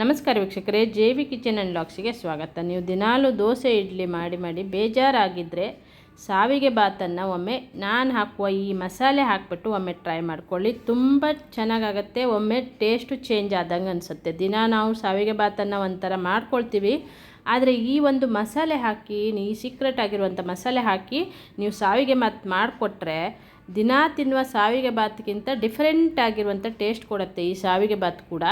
ನಮಸ್ಕಾರ ವೀಕ್ಷಕರೇ J V kitchen and ಲಾಕ್ಸಿಗೆ ಸ್ವಾಗತ. ನೀವು ದಿನಾಲು ದೋಸೆ, ಇಡ್ಲಿ ಮಾಡಿ ಮಾಡಿ ಬೇಜಾರಾಗಿದ್ದರೆ ಸಾವಿಗೆ ಬಾತನ್ನು ಒಮ್ಮೆ ನಾನು ಹಾಕುವ ಈ ಮಸಾಲೆ ಹಾಕಿಬಿಟ್ಟು ಒಮ್ಮೆ ಟ್ರೈ ಮಾಡ್ಕೊಳ್ಳಿ. ತುಂಬ ಚೆನ್ನಾಗಾಗತ್ತೆ, ಒಮ್ಮೆ ಟೇಸ್ಟು ಚೇಂಜ್ ಆದಂಗೆ ಅನಿಸುತ್ತೆ. ದಿನ ನಾವು ಸಾವಿಗೆ ಬಾತನ್ನು ಒಂಥರ ಮಾಡ್ಕೊಳ್ತೀವಿ. ಆದರೆ ಈ ಒಂದು ಮಸಾಲೆ ಹಾಕಿ, ಈ ಸೀಕ್ರೆಟ್ ಆಗಿರುವಂಥ ಮಸಾಲೆ ಹಾಕಿ ನೀವು ಸಾವಿಗೆ ಮಾತು ಮಾಡಿಕೊಟ್ರೆ ದಿನ ತಿನ್ನುವ ಸಾವಿಗೆ ಬಾತ್ಗಿಂತ ಡಿಫ್ರೆಂಟ್ ಆಗಿರುವಂಥ ಟೇಸ್ಟ್ ಕೊಡುತ್ತೆ ಈ ಸಾವಿಗೆ ಬಾತ್ ಕೂಡ.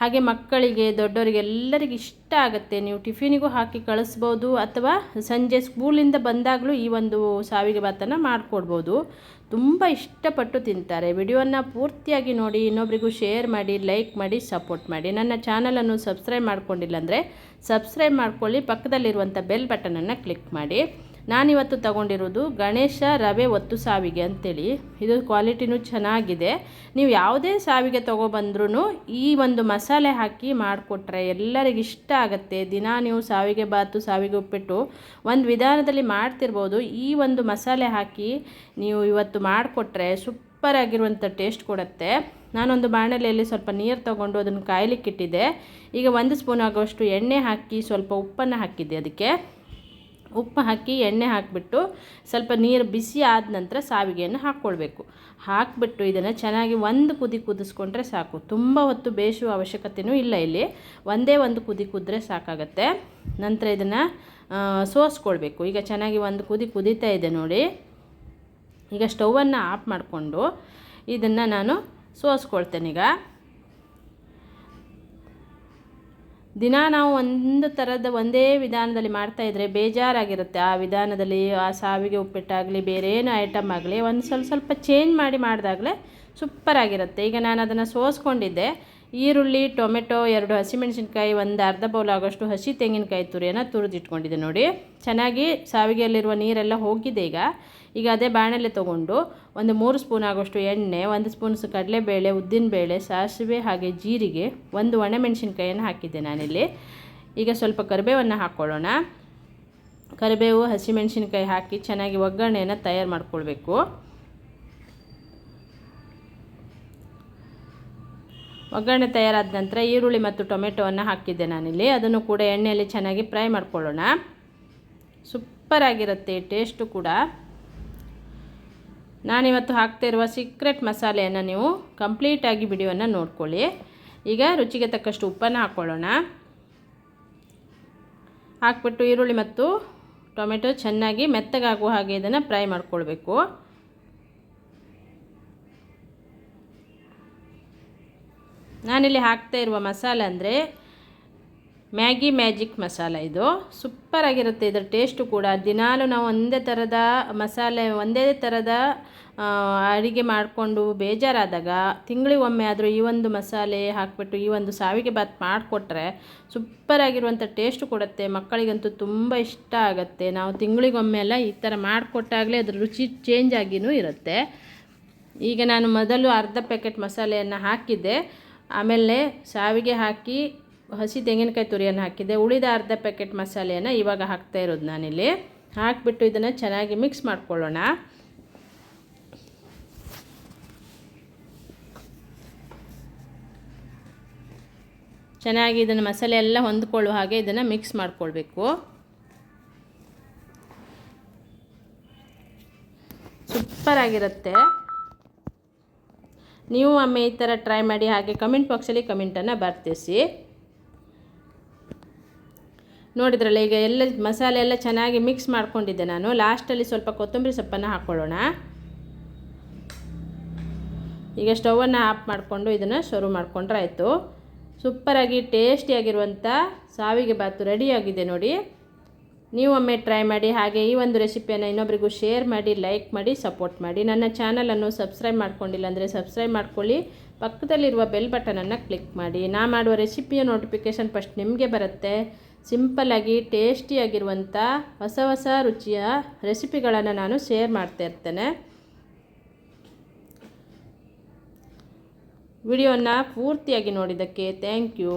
ಹಾಗೆ ಮಕ್ಕಳಿಗೆ, ದೊಡ್ಡವರಿಗೆ ಎಲ್ಲರಿಗೆ ಇಷ್ಟ ಆಗುತ್ತೆ. ನೀವು ಟಿಫಿನಿಗೂ ಹಾಕಿ ಕಳಿಸ್ಬೋದು ಅಥವಾ ಸಂಜೆ ಸ್ಕೂಲಿಂದ ಬಂದಾಗಲೂ ಈ ಒಂದು ಸಾವಿಗೆ ಭಾತನ್ನು ಮಾಡಿಕೊಡ್ಬೋದು. ತುಂಬ ಇಷ್ಟಪಟ್ಟು ತಿಂತಾರೆ. ವಿಡಿಯೋನ ಪೂರ್ತಿಯಾಗಿ ನೋಡಿ, ಇನ್ನೊಬ್ರಿಗೂ ಶೇರ್ ಮಾಡಿ, ಲೈಕ್ ಮಾಡಿ, ಸಪೋರ್ಟ್ ಮಾಡಿ. ನನ್ನ ಚಾನಲನ್ನು ಸಬ್ಸ್ಕ್ರೈಬ್ ಮಾಡ್ಕೊಂಡಿಲ್ಲ ಅಂದರೆ ಸಬ್ಸ್ಕ್ರೈಬ್ ಮಾಡ್ಕೊಳ್ಳಿ. ಪಕ್ಕದಲ್ಲಿರುವಂಥ ಬೆಲ್ ಬಟನನ್ನು ಕ್ಲಿಕ್ ಮಾಡಿ. ನಾನಿವತ್ತು ತಗೊಂಡಿರೋದು ಗಣೇಶ ರವೆ ಒತ್ತು ಸಾವಿಗೆ ಅಂತೇಳಿ. ಇದು ಕ್ವಾಲಿಟಿನೂ ಚೆನ್ನಾಗಿದೆ. ನೀವು ಯಾವುದೇ ಸಾವಿಗೆ ತೊಗೊಬಂದ್ರೂ ಈ ಒಂದು ಮಸಾಲೆ ಹಾಕಿ ಮಾಡಿಕೊಟ್ರೆ ಎಲ್ಲರಿಗೆ ಇಷ್ಟ ಆಗುತ್ತೆ. ದಿನ ನೀವು ಸಾವಿಗೆ ಬಾತು, ಸಾವಿಗೆ ಉಪ್ಪಿಟ್ಟು ಒಂದು ವಿಧಾನದಲ್ಲಿ ಮಾಡ್ತಿರ್ಬೋದು. ಈ ಒಂದು ಮಸಾಲೆ ಹಾಕಿ ನೀವು ಇವತ್ತು ಮಾಡಿಕೊಟ್ರೆ ಸೂಪರ್ ಆಗಿರುವಂಥ ಟೇಸ್ಟ್ ಕೊಡುತ್ತೆ. ನಾನೊಂದು ಬಾಣಲೆಯಲ್ಲಿ ಸ್ವಲ್ಪ ನೀರು ತೊಗೊಂಡು ಅದನ್ನು ಕಾಯಲಿಕ್ಕಿಟ್ಟಿದ್ದೆ. ಈಗ ಒಂದು ಸ್ಪೂನ್ ಆಗುವಷ್ಟು ಎಣ್ಣೆ ಹಾಕಿ ಸ್ವಲ್ಪ ಉಪ್ಪನ್ನು ಹಾಕಿದ್ದೆ ಅದಕ್ಕೆ. ಉಪ್ಪು ಹಾಕಿ ಎಣ್ಣೆ ಹಾಕಿಬಿಟ್ಟು ಸ್ವಲ್ಪ ನೀರು ಬಿಸಿ ಆದ ನಂತರ ಸಾವಿಗೆಯನ್ನು ಹಾಕ್ಕೊಳ್ಬೇಕು. ಹಾಕಿಬಿಟ್ಟು ಇದನ್ನು ಚೆನ್ನಾಗಿ ಒಂದು ಕುದಿ ಕುದಿಸ್ಕೊಂಡ್ರೆ ಸಾಕು. ತುಂಬ ಹೊತ್ತು ಬೇಯಿಸುವ ಅವಶ್ಯಕತೆಯೂ ಇಲ್ಲ ಇಲ್ಲಿ. ಒಂದೇ ಒಂದು ಕುದಿ ಕುದ್ರೆ ಸಾಕಾಗತ್ತೆ. ನಂತರ ಇದನ್ನು ಸೋಸ್ಕೊಳ್ಬೇಕು. ಈಗ ಚೆನ್ನಾಗಿ ಒಂದು ಕುದಿ ಕುದೀತಾ ಇದೆ ನೋಡಿ. ಈಗ ಸ್ಟೌವನ್ನು ಆಫ್ ಮಾಡಿಕೊಂಡು ಇದನ್ನು ನಾನು ಸೋಸ್ಕೊಳ್ತೇನೆ ಈಗ. ದಿನ ನಾವು ಒಂದು ಥರದ ಒಂದೇ ವಿಧಾನದಲ್ಲಿ ಮಾಡ್ತಾಯಿದ್ರೆ ಬೇಜಾರಾಗಿರುತ್ತೆ. ಆ ವಿಧಾನದಲ್ಲಿ ಆ ಸಾವಿಗೆ ಉಪ್ಪಿಟ್ಟಾಗಲಿ, ಬೇರೆ ಏನು ಐಟಮ್ ಆಗಲಿ, ಒಂದು ಸ್ವಲ್ಪ ಸ್ವಲ್ಪ ಚೇಂಜ್ ಮಾಡಿ ಮಾಡಿದಾಗಲೇ ಸೂಪರಾಗಿರುತ್ತೆ ಈಗ ನಾನು ಅದನ್ನು ಸೋಸ್ಕೊಂಡಿದ್ದೆ. ಈರುಳ್ಳಿ, ಟೊಮೆಟೊ, ಎರಡು ಹಸಿಮೆಣಸಿನ್ಕಾಯಿ, ಒಂದು ಅರ್ಧ ಬೌಲ್ ಆಗೋಷ್ಟು ಹಸಿ ತೆಂಗಿನಕಾಯಿ ತುರಿಯನ್ನು ತುರಿದಿಟ್ಕೊಂಡಿದ್ದೆ ನೋಡಿ. ಚೆನ್ನಾಗಿ ಸಾವಿಗೆಯಲ್ಲಿರುವ ನೀರೆಲ್ಲ ಹೋಗಿದೆ ಈಗ. ಈಗ ಅದೇ ಬಾಣಲೆ ತೊಗೊಂಡು ಒಂದು ಮೂರು ಸ್ಪೂನ್ ಆಗೋಷ್ಟು ಎಣ್ಣೆ, ಒಂದು ಸ್ಪೂನ್ ಕಡಲೆಬೇಳೆ ಉದ್ದಿನಬೇಳೆ ಸಾಸಿವೆ ಹಾಗೆ ಜೀರಿಗೆ, ಒಂದು ಒಣಮೆಣಸಿನ್ಕಾಯನ್ನು ಹಾಕಿದ್ದೆ ನಾನಿಲ್ಲಿ. ಈಗ ಸ್ವಲ್ಪ ಕರಿಬೇವನ್ನು ಹಾಕ್ಕೊಳ್ಳೋಣ ಕರಿಬೇವು, ಹಸಿಮೆಣಸಿನ್ಕಾಯಿ ಹಾಕಿ ಚೆನ್ನಾಗಿ ಒಗ್ಗರಣೆಯನ್ನು ತಯಾರು ಮಾಡ್ಕೊಳ್ಬೇಕು. ಒಗ್ಗರಣೆ ತಯಾರಾದ ನಂತರ ಈರುಳ್ಳಿ ಮತ್ತು ಟೊಮೆಟೊವನ್ನು ಹಾಕಿದ್ದೆ ನಾನಿಲ್ಲಿ. ಅದನ್ನು ಕೂಡ ಎಣ್ಣೆಯಲ್ಲಿ ಚೆನ್ನಾಗಿ ಫ್ರೈ ಮಾಡ್ಕೊಳ್ಳೋಣ. ಸೂಪರಾಗಿರುತ್ತೆ ಟೇಸ್ಟು ಕೂಡ. ನಾನಿವತ್ತು ಹಾಕ್ತಾ ಇರುವ ಸೀಕ್ರೆಟ್ ಮಸಾಲೆಯನ್ನು ನೀವು ಕಂಪ್ಲೀಟಾಗಿ ವಿಡಿಯೋನ ನೋಡ್ಕೊಳ್ಳಿ. ಈಗ ರುಚಿಗೆ ತಕ್ಕಷ್ಟು ಉಪ್ಪನ್ನು ಹಾಕ್ಕೊಳ್ಳೋಣ. ಹಾಕ್ಬಿಟ್ಟು ಈರುಳ್ಳಿ ಮತ್ತು ಟೊಮೆಟೊ ಚೆನ್ನಾಗಿ ಮೆತ್ತಗಾಗುವ ಹಾಗೆ ಇದನ್ನು ಫ್ರೈ ಮಾಡ್ಕೊಳ್ಬೇಕು. ನಾನಿಲ್ಲಿ ಹಾಕ್ತಾ ಇರುವ ಮಸಾಲೆ ಅಂದರೆ ಮ್ಯಾಗಿ ಮ್ಯಾಜಿಕ್ ಮಸಾಲ ಇದು. ಸೂಪರಾಗಿರುತ್ತೆ ಇದರ ಟೇಸ್ಟು ಕೂಡ. ದಿನಾಲೂ ನಾವು ಒಂದೇ ಥರದ ಮಸಾಲೆ, ಒಂದೇ ಥರದ ಅಡುಗೆ ಮಾಡಿಕೊಂಡು ಬೇಜಾರಾದಾಗ ತಿಂಗಳಿಗೊಮ್ಮೆ ಆದರೂ ಈ ಒಂದು ಮಸಾಲೆ ಹಾಕಿಬಿಟ್ಟು, ಈ ಒಂದು ಸಾವಿಗೆ ಬಾತ್ ಮಾಡಿಕೊಟ್ರೆ ಸೂಪರಾಗಿರುವಂಥ ಟೇಸ್ಟು ಕೊಡುತ್ತೆ. ಮಕ್ಕಳಿಗಂತೂ ತುಂಬ ಇಷ್ಟ ಆಗುತ್ತೆ. ನಾವು ತಿಂಗಳಿಗೊಮ್ಮೆ ಎಲ್ಲ ಈ ಥರ ಮಾಡಿಕೊಟ್ಟಾಗಲೇ ಅದರ ರುಚಿ ಚೇಂಜ್ ಆಗಿಯೂ ಇರುತ್ತೆ. ಈಗ ನಾನು ಮೊದಲು ಅರ್ಧ ಪ್ಯಾಕೆಟ್ ಮಸಾಲೆಯನ್ನು ಹಾಕಿದ್ದೆ. ಆಮೇಲೆ ಸಾವಿಗೆ ಹಾಕಿ ಹಸಿ ತೆಂಗಿನಕಾಯಿ ತುರಿಯನ್ನು ಹಾಕಿದ್ದೆ ಉಳಿದ ಅರ್ಧ ಪ್ಯಾಕೆಟ್ ಮಸಾಲೆಯನ್ನು ಇವಾಗ ಹಾಕ್ತಾ ಇರೋದು ನಾನಿಲ್ಲಿ. ಹಾಕಿಬಿಟ್ಟು ಇದನ್ನು ಚೆನ್ನಾಗಿ ಮಿಕ್ಸ್ ಮಾಡ್ಕೊಳ್ಳೋಣ. ಚೆನ್ನಾಗಿ ಇದನ್ನು ಮಸಾಲೆ ಎಲ್ಲ ಹೊಂದ್ಕೊಳ್ಳೋ ಹಾಗೆ ಇದನ್ನು ಮಿಕ್ಸ್ ಮಾಡ್ಕೊಳ್ಬೇಕು. ಸೂಪರಾಗಿರುತ್ತೆ. ನೀವು ಒಮ್ಮೆ ಈ ಥರ ಟ್ರೈ ಮಾಡಿ ಹಾಗೆ ಕಮೆಂಟ್ ಬಾಕ್ಸಲ್ಲಿ ಕಮೆಂಟನ್ನು ಬರ್ತಿಸಿ. ನೋಡಿದ್ರಲ್ಲ, ಈಗ ಎಲ್ಲ ಮಸಾಲೆ ಎಲ್ಲ ಚೆನ್ನಾಗಿ ಮಿಕ್ಸ್ ಮಾಡ್ಕೊಂಡಿದ್ದೆ ನಾನು. ಲಾಸ್ಟಲ್ಲಿ ಸ್ವಲ್ಪ ಕೊತ್ತಂಬರಿ ಸೊಪ್ಪನ್ನು ಹಾಕ್ಕೊಳ್ಳೋಣ ಈಗ ಸ್ಟವನ್ನು ಆಫ್ ಮಾಡಿಕೊಂಡು ಇದನ್ನು ಶುರು ಮಾಡಿಕೊಂಡ್ರೆ ಆಯಿತು. ಸೂಪರಾಗಿ ಟೇಸ್ಟಿಯಾಗಿರುವಂಥ ಸಾವಿಗೆ ಬಾತು ರೆಡಿಯಾಗಿದೆ ನೋಡಿ. ನೀವು ಒಮ್ಮೆ ಟ್ರೈ ಮಾಡಿ ಹಾಗೆ ಈ ಒಂದು ರೆಸಿಪಿಯನ್ನು ಇನ್ನೊಬ್ಬರಿಗೂ ಶೇರ್ ಮಾಡಿ ಲೈಕ್ ಮಾಡಿ ಸಪೋರ್ಟ್ ಮಾಡಿ. ನನ್ನ ಚಾನಲನ್ನು ಸಬ್ಸ್ಕ್ರೈಬ್ ಮಾಡ್ಕೊಂಡಿಲ್ಲ ಅಂದರೆ ಸಬ್ಸ್ಕ್ರೈಬ್ ಮಾಡ್ಕೊಳ್ಳಿ. ಪಕ್ಕದಲ್ಲಿರುವ ಬೆಲ್ ಬಟನನ್ನು ಕ್ಲಿಕ್ ಮಾಡಿ. ನಾ ಮಾಡುವ ರೆಸಿಪಿಯ ನೋಟಿಫಿಕೇಷನ್ ಫಸ್ಟ್ ನಿಮಗೆ ಬರುತ್ತೆ. ಸಿಂಪಲ್ಲಾಗಿ ಟೇಸ್ಟಿಯಾಗಿರುವಂಥ ಹೊಸ ಹೊಸ ರುಚಿಯ ರೆಸಿಪಿಗಳನ್ನು ನಾನು ಶೇರ್ ಮಾಡ್ತಾ ಇರ್ತೇನೆ. ವಿಡಿಯೋನ ಪೂರ್ತಿಯಾಗಿ ನೋಡಿದ್ದಕ್ಕೆ ಥ್ಯಾಂಕ್ ಯು